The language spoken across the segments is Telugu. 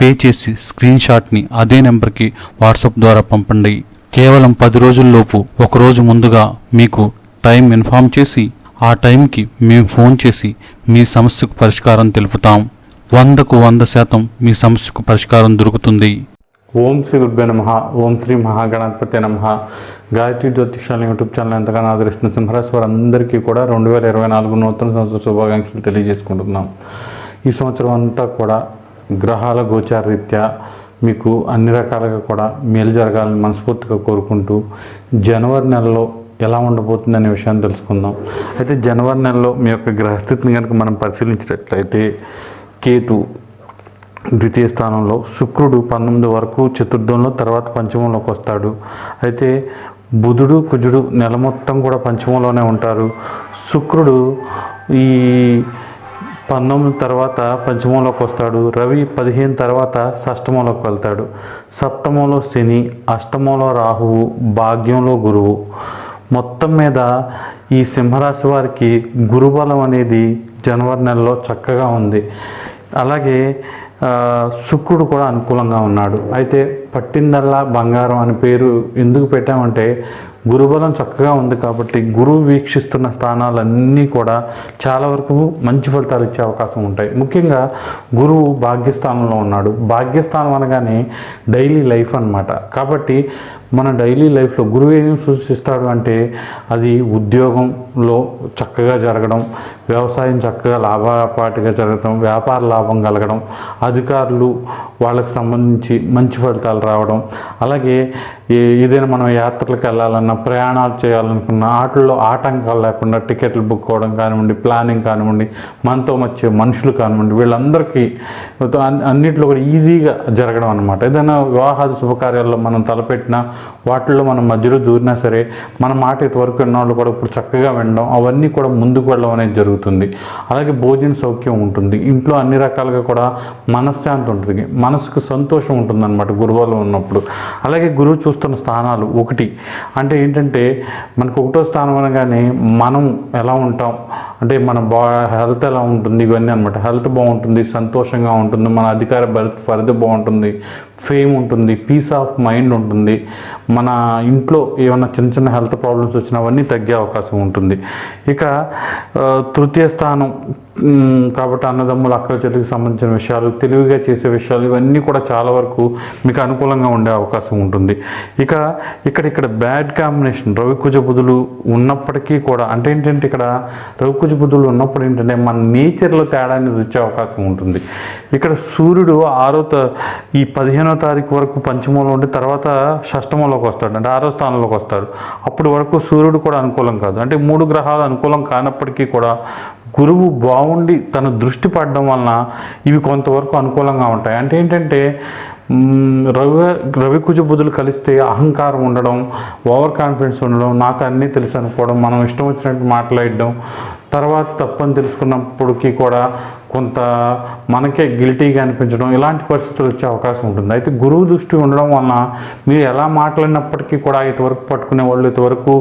పే చేసి స్క్రీన్ షాట్ని అదే నెంబర్కి వాట్సాప్ ద్వారా పంపండి. కేవలం పది రోజుల్లోపు ఒకరోజు ముందుగా మీకు టైం ఇన్ఫామ్ చేసి ఆ టైంకి మేము ఫోన్ చేసి మీ సమస్యకు పరిష్కారం తెలుపుతాం. వందకు వంద శాతం మీ సమస్యకు పరిష్కారం దొరుకుతుంది. ఓం శ్రీ గురుభ్య నమ. ఓం శ్రీ మహాగణాధిపతి నమ. గాయత్రి జ్యోతిషాల యూట్యూబ్ ఛానల్ ఎంతగానో ఆదరిస్తున్న సింహరాశి వారందరికీ కూడా రెండు వేల ఇరవై నాలుగు నూతన సంవత్సర శుభాకాంక్షలు తెలియజేసుకుంటున్నాం. ఈ సంవత్సరం అంతా కూడా గ్రహాల గోచార రీత్యా మీకు అన్ని రకాలుగా కూడా మేలు జరగాలని మనస్ఫూర్తిగా కోరుకుంటూ జనవరి నెలలో ఎలా ఉండబోతుంది అనే విషయాన్ని తెలుసుకుందాం. అయితే జనవరి నెలలో మీ యొక్క గ్రహస్థితిని కనుక మనం పరిశీలించినట్లయితే కేతు ద్వితీయ స్థానంలో శుక్రుడు పంతొమ్మిది వరకు చతుర్థంలో తర్వాత పంచమంలోకి వస్తాడు. అయితే బుధుడు కుజుడు నెల మొత్తం కూడా పంచమంలోనే ఉంటారు. శుక్రుడు ఈ పంతొమ్మిది తర్వాత పంచమంలోకి వస్తాడు. రవి పదిహేను తర్వాత షష్టమంలోకి వెళ్తాడు. సప్తమంలో శని అష్టమంలో రాహువు భాగ్యంలో గురువు. మొత్తం మీద ఈ సింహరాశి వారికి గురుబలం అనేది జనవరి నెలలో చక్కగా ఉంది. అలాగే శుక్రుడు కూడా అనుకూలంగా ఉన్నాడు. అయితే పట్టిందల్లా బంగారం అని పేరు ఎందుకు పెట్టామంటే గురుబలం చక్కగా ఉంది కాబట్టి గురువు వీక్షిస్తున్న స్థానాలన్నీ కూడా చాలా వరకు మంచి ఫలితాలు ఇచ్చే అవకాశం ఉంటాయి. ముఖ్యంగా గురువు భాగ్యస్థానంలో ఉన్నాడు. భాగ్యస్థానం అనగానే డైలీ లైఫ్ అనమాట కాబట్టి మన డైలీ లైఫ్లో గురువు ఏం సూచిస్తాడు అంటే అది ఉద్యోగంలో చక్కగా జరగడం వ్యవసాయం చక్కగా లాభపాటిగా జరగడం వ్యాపార లాభం కలగడం అధికారులు వాళ్ళకి సంబంధించి మంచి ఫలితాలు రావడం అలాగే ఏ- ఏదైనా మనం యాత్రలకు వెళ్ళాలన్నా ప్రయాణాలు చేయాలనుకున్న ఆటల్లో ఆటంకాలు లేకుండా టికెట్లు బుక్ అవ్వడం కానివ్వండి ప్లానింగ్ కానివ్వండి మనతో వచ్చే మనుషులు కానివ్వండి వీళ్ళందరికీ అన్- అన్నిట్లో కూడా ఈజీగా జరగడం అనమాట ఏదైనా వివాహాది శుభకార్యాల్లో మనం తలపెట్టినా వాటిల్లో మనం మధ్యలో దూరినా సరే మన మాట ఇంతవరకు ఎన్నోళ్ళు కూడా ఇప్పుడు చక్కగా వినడం అవన్నీ కూడా ముందుకు వెళ్ళడం అనేది జరుగుతుంది. అలాగే భోజన సౌఖ్యం ఉంటుంది. ఇంట్లో అన్ని రకాలుగా కూడా మనశ్శాంతి ఉంటుంది. మనసుకు సంతోషం ఉంటుంది అనమాట గురువులో ఉన్నప్పుడు. అలాగే గురువు చూస్తున్న స్థానాలు ఒకటి. అంటే ఏంటంటే మనకు ఒకటో స్థానం అనగానే మనం ఎలా ఉంటాం? అంటే మన బా హెల్త్ ఎలా ఉంటుంది? ఇవన్నీ అనమాట హెల్త్ బాగుంటుంది సంతోషంగా ఉంటుంది మన అధికార పరిధి బాగుంటుంది. ఫేమ్ ఉంటుంది పీస్ ఆఫ్ మైండ్ ఉంటుంది. మన ఇంట్లో ఏమైనా చిన్న చిన్న హెల్త్ ప్రాబ్లమ్స్ వచ్చినవన్నీ తగ్గే అవకాశం ఉంటుంది. ఇక తృతీయ స్థానం కాబట్టి అన్నదమ్ములు అక్కల చెల్లికి సంబంధించిన విషయాలు తెలివిగా చేసే విషయాలు ఇవన్నీ కూడా చాలా వరకు మీకు అనుకూలంగా ఉండే అవకాశం ఉంటుంది. ఇక ఇక్కడ ఇక్కడ బ్యాడ్ కాంబినేషన్ రవికుజ బుధులు ఉన్నప్పటికీ కూడా అంటే ఏంటంటే ఇక్కడ రవికుజ బుధులు ఉన్నప్పుడు ఏంటంటే మన నేచర్లో తేడా అనేది వచ్చే అవకాశం ఉంటుంది. ఇక్కడ సూర్యుడు ఆరో త- ఈ పదిహేనో తారీఖు వరకు పంచమంలో ఉండి తర్వాత షష్టమంలోకి వస్తాడు అంటే ఆరో స్థానంలోకి వస్తాడు. అప్పటి వరకు సూర్యుడు కూడా అనుకూలం కాదు. అంటే మూడు గ్రహాలు అనుకూలం కానప్పటికీ కూడా గురువు బాగుండి తన దృష్టి పడడం వలన ఇవి కొంతవరకు అనుకూలంగా ఉంటాయి. అంటే ఏంటంటే రవి రవి కుజ కలిస్తే అహంకారం ఉండడం ఓవర్ కాన్ఫిడెన్స్ ఉండడం నాకు అన్నీ తెలుసు అనుకోవడం మనం ఇష్టం వచ్చినట్టు మాట్లాడడం తర్వాత తప్పని తెలుసుకున్నప్పటికీ కూడా కొంత మనకే గిల్టీగా అనిపించడం ఇలాంటి పరిస్థితులు వచ్చే అవకాశం ఉంటుంది. అయితే గురువు దృష్టి ఉండడం వలన మీరు ఎలా మాట్లాడినప్పటికీ కూడా ఇంతవరకు పట్టుకునే వాళ్ళు ఇంతవరకు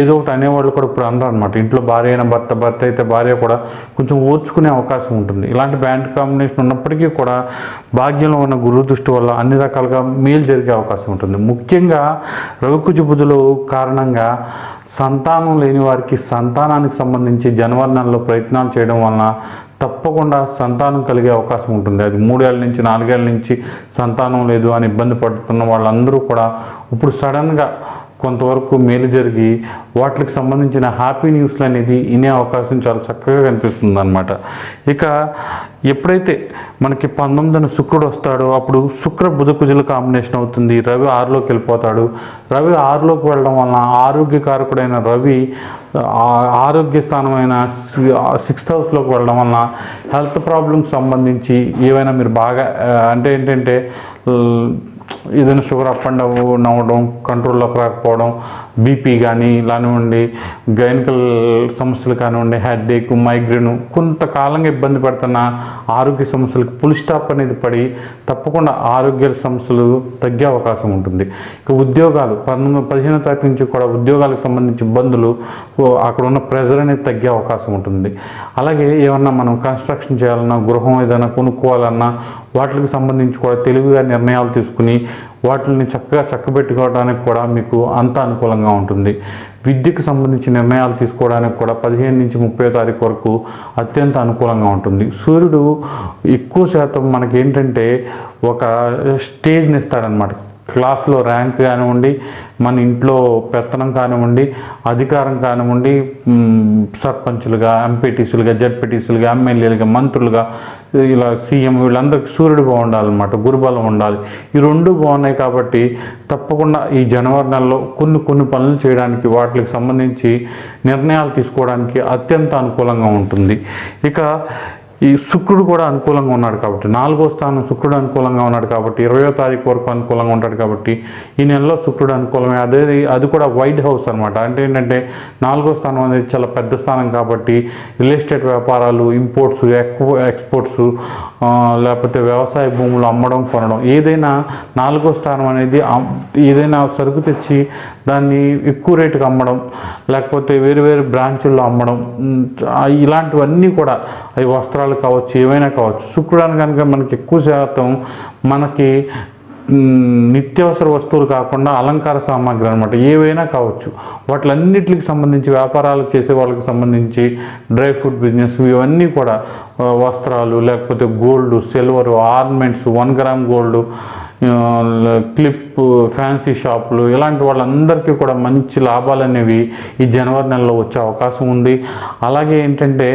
ఏదో ఒకటి అనేవాళ్ళు కూడా ఇప్పుడు అందరూ అనమాట ఇంట్లో భార్య అయిన భర్త భర్త అయితే భార్య కూడా కొంచెం ఓర్చుకునే అవకాశం ఉంటుంది. ఇలాంటి బ్యాండ్ కాంబినేషన్ ఉన్నప్పటికీ కూడా భాగ్యంలో ఉన్న గురువు దృష్టి వల్ల అన్ని రకాలుగా మేలు జరిగే అవకాశం ఉంటుంది. ముఖ్యంగా రవికుజ బుధులు కారణంగా సంతానం లేని వారికి సంతానానికి సంబంధించి జనవరి నెలలో ప్రయత్నాలు చేయడం వలన తప్పకుండా సంతానం కలిగే అవకాశం ఉంటుంది. అది మూడేళ్ళ నుంచి నాలుగేళ్ళ నుంచి సంతానం లేదు అని ఇబ్బంది పడుతున్న వాళ్ళందరూ కూడా ఇప్పుడు సడన్గా కొంతవరకు మేలు జరిగి వాటికి సంబంధించిన హ్యాపీ న్యూస్లు అనేది వినే అవకాశం చాలా చక్కగా కనిపిస్తుంది అనమాట ఇక ఎప్పుడైతే మనకి పంతొమ్మిదిన శుక్రుడు వస్తాడో అప్పుడు శుక్ర బుధ కుజుల కాంబినేషన్ అవుతుంది. రవి ఆరులోకి వెళ్ళిపోతాడు. రవి ఆరులోకి వెళ్ళడం వలన ఆరోగ్యకారకుడైన రవి ఆరోగ్య స్థానమైన సిక్స్త్ హౌస్లోకి వెళ్ళడం వలన హెల్త్ ప్రాబ్లమ్స్ సంబంధించి ఏవైనా మీరు బాగా అంటే ఏంటంటే ఏదైనా షుగర్ అప్ అండ్ డౌన్ అవ్వడం కంట్రోల్లోకి రాకపోవడం బీపీ కానీ లానివ్వండి గైనకల్ సమస్యలు కానివ్వండి హెడ్ఏక్ మైగ్రేన్ కొంతకాలంగా ఇబ్బంది పడుతున్న ఆరోగ్య సమస్యలకు పుల్ స్టాప్ అనేది పడి తప్పకుండా ఆరోగ్య సమస్యలు తగ్గే అవకాశం ఉంటుంది. ఇక ఉద్యోగాలు పంతొమ్మిది పదిహేను తారీఖు నుంచి కూడా ఉద్యోగాలకు సంబంధించి ఇబ్బందులు అక్కడ ఉన్న ప్రెజర్ అనేది తగ్గే అవకాశం ఉంటుంది. అలాగే ఏమన్నా మనం కన్స్ట్రక్షన్ చేయాలన్నా గృహం ఏదైనా కొనుక్కోవాలన్నా వాటికి సంబంధించి కూడా తెలివిగా నిర్ణయాలు తీసుకుని వాటిని చక్కగా చక్కబెట్టుకోవడానికి కూడా మీకు అంత అనుకూలంగా ఉంటుంది. విద్యకు సంబంధించి నిర్ణయాలు తీసుకోవడానికి కూడా పదిహేను నుంచి ముప్పై తారీఖు వరకు అత్యంత అనుకూలంగా ఉంటుంది. సూర్యుడు ఎక్కువ శాతం మనకి ఏంటంటే ఒక స్టేజ్ని ఇస్తాడనమాట క్లాస్లో ర్యాంక్ కానివ్వండి మన ఇంట్లో పెత్తనం కానివ్వండి అధికారం కానివ్వండి సర్పంచులుగా ఎంపీటీసీలుగా జడ్పీటీసీలుగా ఎమ్మెల్యేలుగా మంత్రులుగా ఇలా సీఎం వీళ్ళందరికీ సూర్యుడు బాగుండాలన్నమాట గురుబలం ఉండాలి. ఈ రెండు బాగున్నాయి కాబట్టి తప్పకుండా ఈ జనవరి నెలలో కొన్ని కొన్ని పనులు చేయడానికి వాటికి సంబంధించి నిర్ణయాలు తీసుకోవడానికి అత్యంత అనుకూలంగా ఉంటుంది. ఇక ఈ శుక్రుడు కూడా అనుకూలంగా ఉన్నాడు కాబట్టి నాలుగో స్థానం శుక్రుడు అనుకూలంగా ఉన్నాడు కాబట్టి ఇరవయో తారీఖు వరకు అనుకూలంగా ఉంటాడు కాబట్టి ఈ నెలలో శుక్రుడు అనుకూలమే. అదే అది కూడా వైట్ హౌస్ అనమాట అంటే ఏంటంటే నాలుగో స్థానం అనేది చాలా పెద్ద స్థానం కాబట్టి రియల్ ఎస్టేట్ వ్యాపారాలు ఇంపోర్ట్స్ ఎక్కువ ఎక్స్పోర్ట్స్ లేకపోతే వ్యవసాయ భూములు అమ్మడం కొనడం ఏదైనా నాలుగో స్థానం అనేది ఏదైనా సరుకు తెచ్చి దాన్ని ఎక్కువ రేటుకి అమ్మడం లేకపోతే వేరు వేరు బ్రాంచుల్లో అమ్మడం ఇలాంటివన్నీ కూడా అవి వస్త్రాలు కావచ్చు ఏవైనా కావచ్చు శుక్రుడు కనుక మనకి ఎక్కువ శాతం మనకి నిత్యావసర వస్తువులు కాకుండా అలంకార సామాగ్రి అనమాట ఏవైనా కావచ్చు. వాటిలన్నిటికి సంబంధించి వ్యాపారాలు చేసే వాళ్ళకి సంబంధించి డ్రై ఫ్రూట్ బిజినెస్ ఇవన్నీ కూడా వస్త్రాలు లేకపోతే gold silver ornaments one gram gold clip fancy షాపులు ఇలాంటి వాళ్ళందరికీ కూడా మంచి లాభాలు అనేవి ఈ జనవరి నెలలో వచ్చే అవకాశం ఉంది. అలాగే ఏంటంటే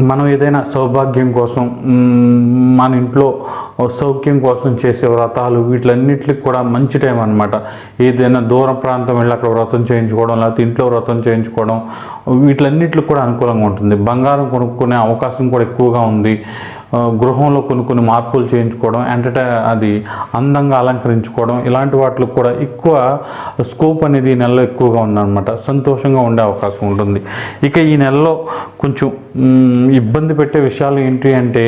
మనం ఏదైనా సౌభాగ్యం కోసం మన ఇంట్లో సౌఖ్యం కోసం చేసే వ్రతాలు వీటిలన్నిటికి కూడా మంచి టైం అనమాట ఏదైనా దూర ప్రాంతం వెళ్ళి అక్కడ వ్రతం చేయించుకోవడం లేకపోతే ఇంట్లో వ్రతం చేయించుకోవడం వీటిలన్నిటికి కూడా అనుకూలంగా ఉంటుంది. బంగారం కొనుక్కునే అవకాశం కూడా ఎక్కువగా ఉంది. గృహంలో కొన్ని కొన్ని మార్పులు చేయించుకోవడం ఎంటర్టై అది అందంగా అలంకరించుకోవడం ఇలాంటి వాటికి కూడా ఎక్కువ స్కోప్ అనేది ఈ నెలలో ఎక్కువగా ఉందన్నమాట. సంతోషంగా ఉండే అవకాశం ఉంటుంది. ఇక ఈ నెలలో కొంచెం ఇబ్బంది పెట్టే విషయాలు ఏంటి అంటే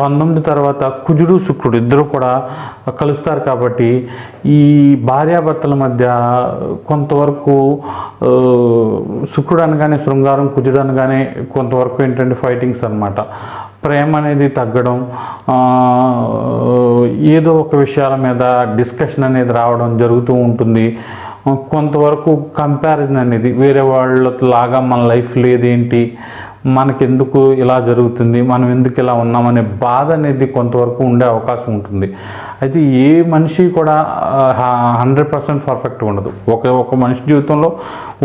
పంతొమ్మిది తర్వాత కుజుడు శుక్రుడు ఇద్దరు కూడా కలుస్తారు కాబట్టి ఈ భార్యాభర్తల మధ్య కొంతవరకు శుక్రుడు అనగానే శృంగారం కుజుడు అనగానే కొంతవరకు ఏంటంటే ఫైటింగ్స్ అన్నమాట. ప్రేమ అనేది తగ్గడం ఏదో ఒక విషయాల మీద డిస్కషన్ అనేది రావడం జరుగుతూ ఉంటుంది. కొంతవరకు కంపారిజన్ అనేది వేరే వాళ్ళలాగా మన లైఫ్ లేదేంటి? మనకెందుకు ఇలా జరుగుతుంది? మనం ఎందుకు ఇలా ఉన్నామనే బాధ అనేది కొంతవరకు ఉండే అవకాశం ఉంటుంది. అయితే ఏ మనిషి కూడా హండ్రెడ్ పర్సెంట్ పర్ఫెక్ట్గా ఉండదు. ఒక ఒక మనిషి జీవితంలో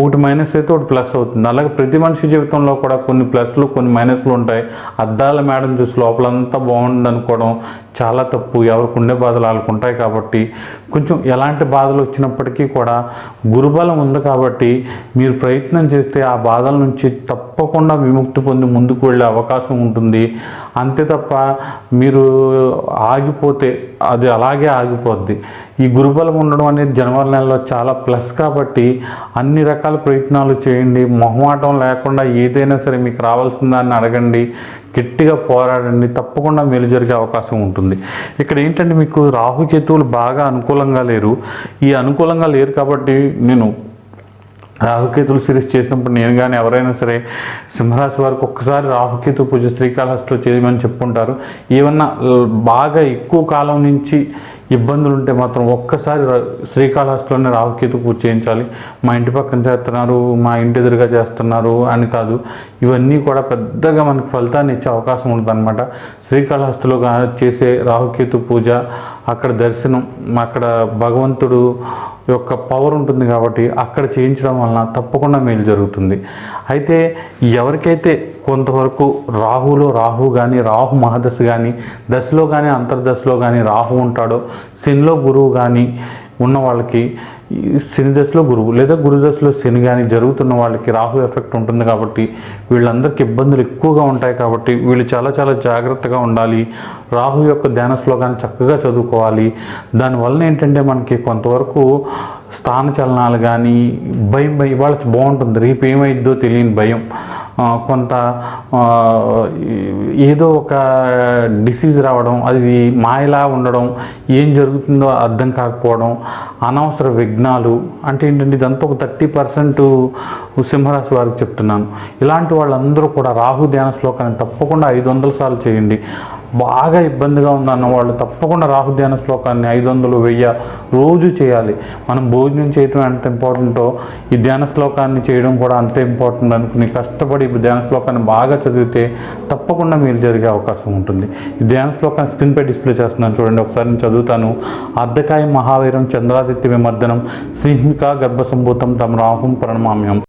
ఒకటి మైనస్ అయితే ఒకటి ప్లస్ అవుతుంది. అలాగే ప్రతి మనిషి జీవితంలో కూడా కొన్ని ప్లస్లు కొన్ని మైనస్లు ఉంటాయి. అద్దాల మేడం చూసి లోపలంతా బాగుంది అనుకోవడం చాలా తప్పు ఎవరికి ఉండే బాధలు వాళ్ళకు ఉంటాయి కాబట్టి కొంచెం ఎలాంటి బాధలు వచ్చినప్పటికీ కూడా గురుబలం ఉంది కాబట్టి మీరు ప్రయత్నం చేస్తే ఆ బాధల నుంచి తప్పకుండా విముక్తి పొంది ముందుకు వెళ్ళే అవకాశం ఉంటుంది. అంతే తప్ప మీరు ఆగిపోతే అది అలాగే ఆగిపోద్ది. ఈ గురుబలం ఉండడం అనేది జనవరి నెలలో చాలా ప్లస్ కాబట్టి అన్ని రకాల ప్రయత్నాలు చేయండి. మొహమాటం లేకుండా ఏదైనా సరే మీకు రావాల్సిందాన్ని అడగండి. గట్టిగా పోరాడండి. తప్పకుండా మేలు జరిగే అవకాశం ఉంటుంది. ఇక్కడ ఏంటంటే మీకు రాహుకేతువులు బాగా అనుకూలంగా లేరు. ఈ అనుకూలంగా లేరు కాబట్టి నేను రాహుకేతులు సిరీస్ చేసినప్పుడు నేను కానీ ఎవరైనా సరే సింహరాశి వారికి ఒక్కసారి రాహుకేతు పూజ శ్రీకాళహస్తిలో చేయమని చెప్పుకుంటారు. ఏమన్నా బాగా ఎక్కువ కాలం నుంచి ఇబ్బందులు ఉంటే మాత్రం ఒక్కసారి శ్రీకాళహస్తిలోనే రాహుకేతు పూజ చేయించాలి. మా ఇంటి పక్కన చేస్తున్నారు మా ఇంటి ఎదురుగా చేస్తున్నారు అని కాదు. ఇవన్నీ కూడా పెద్దగా మనకు ఫలితాన్ని ఇచ్చే అవకాశం ఉంటుందన్నమాట శ్రీకాళహస్తిలో చేసే రాహుకేతు పూజ అక్కడ దర్శనం అక్కడ భగవంతుడు యొక్క పవర్ ఉంటుంది కాబట్టి అక్కడ చేయించడం వలన తప్పకుండా మేలు జరుగుతుంది. అయితే ఎవరికైతే కొంతవరకు రాహులో రాహు కానీ రాహు మహాదశ కానీ దశలో కానీ అంతర్దశలో కానీ రాహు ఉంటాడో శనిలో గురువు కానీ ఉన్న వాళ్ళకి శని దశలో గురువు లేదా గురు దశలో శని కానీ జరుగుతున్న వాళ్ళకి రాహు ఎఫెక్ట్ ఉంటుంది కాబట్టి వీళ్ళందరికీ ఇబ్బందులు ఎక్కువగా ఉంటాయి కాబట్టి వీళ్ళు చాలా చాలా జాగ్రత్తగా ఉండాలి. రాహు యొక్క ధ్యాన శ్లోకాన్ని చక్కగా చదువుకోవాలి. దానివల్ల ఏంటంటే మనకి కొంతవరకు స్థాన చలనాలు కానీ భయం భయం వాళ్ళకి బాగుంటుంది. రేపు ఏమైద్దో తెలియని భయం. కొంత ఏదో ఒక డిసీజ్ రావడం అది మాయలా ఉండడం ఏం జరుగుతుందో అర్థం కాకపోవడం అనవసర విఘ్నాలు అంటే ఏంటంటే ఇదంతా ఒక థర్టీ పర్సెంట్ సింహరాశి వారికి చెప్తున్నాను. ఇలాంటి వాళ్ళందరూ కూడా రాహు ధ్యాన శ్లోకాన్ని తప్పకుండా ఐదు వందల సార్లు చేయండి. బాగా ఇబ్బందిగా ఉందన్న వాళ్ళు తప్పకుండా రాహు ధ్యాన శ్లోకాన్ని ఐదు వందలు వెయ్యి రోజు చేయాలి. మనం భోజనం చేయటం ఎంత ఇంపార్టెంటో ఈ ధ్యాన శ్లోకాన్ని చేయడం కూడా అంతే ఇంపార్టెంట్ అనుకుని కష్టపడి ధ్యాన శ్లోకాన్ని బాగా చదివితే తప్పకుండా మీరు జరిగే అవకాశం ఉంటుంది. ఈ ధ్యాన శ్లోకాన్ని స్క్రీన్పై డిస్ప్లే చేస్తున్నాను చూడండి ఒకసారి నేను చదువుతాను. అర్ధకాయ మహావీరం చంద్రాదిత్య విమర్దనం సింహిక గర్భసంభూతం తమ రాహుం ప్రణమామ్యం.